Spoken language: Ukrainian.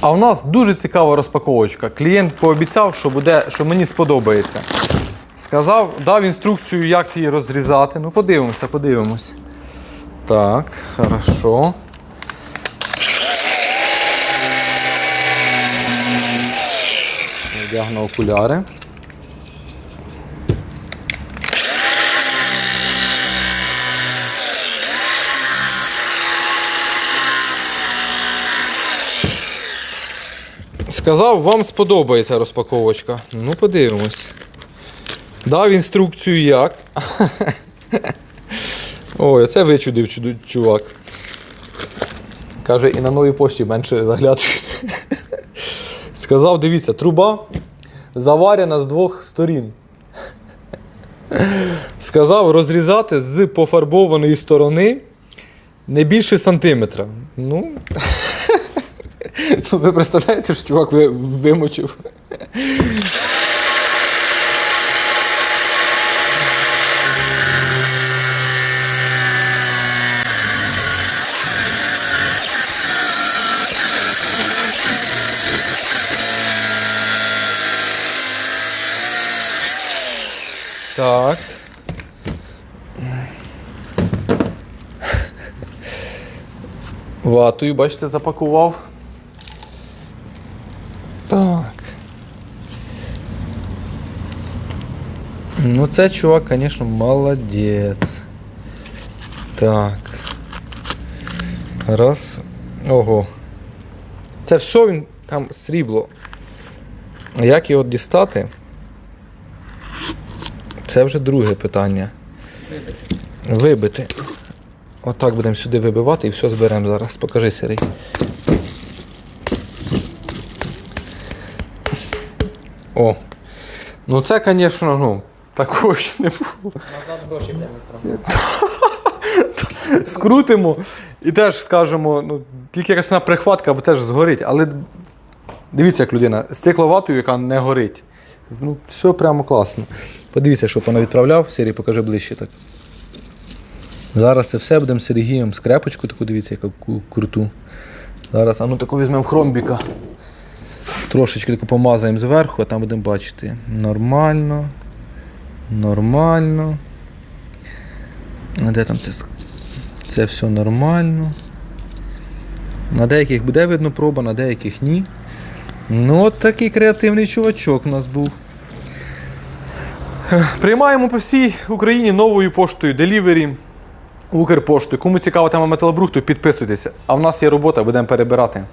А у нас дуже цікава розпаковочка. Клієнт пообіцяв, що буде, що мені сподобається. Сказав, дав інструкцію, як її розрізати. Ну, подивимося, подивимось. Так, хорошо. Вдягну окуляри. Сказав, вам сподобається розпаковочка. Ну, подивимось. Дав інструкцію як. Ой, це вичудив чувак. Каже, і на новій пошті менше заглядують. Сказав, дивіться, труба заварена з двох сторін. Сказав розрізати з пофарбованої сторони не більше сантиметра. Ну. Ну, ви представляєте, що чувак ви- вимочив. Так. Ватою, бачите, запакував. Так. Ну, це чувак, звісно, молодець. Так. Раз. Ого. Це все він там срібло. Як його дістати? Це вже друге питання. Вибити. Отак будемо сюди вибивати і все зберемо зараз. Покажи, Сергій. О. Ну це, звісно, ну, такого ще не було. Назад гроші будемо відправляти. Скрутимо і теж скажемо, ну, тільки якась вона прихватка, бо теж згорить. Але дивіться, як людина, з цикловатою, яка не горить. Ну, все прямо класно. Подивіться, що вона відправляв. Сергій, покажи ближче так. Зараз це все будемо з Сергієм скрепочку таку, дивіться, яку круту. Зараз, а ну таку візьмемо хромбіка. Трошечки таку помазаємо зверху, а там будемо бачити. Нормально. Нормально. Де там це? Це все нормально. На деяких буде видно проба, на деяких ні. Ну, от такий креативний чувачок у нас був. Приймаємо по всій Україні новою поштою Delivery, Укрпоштою. Кому цікава тема металобрухту, підписуйтеся. А в нас є робота, будемо перебирати.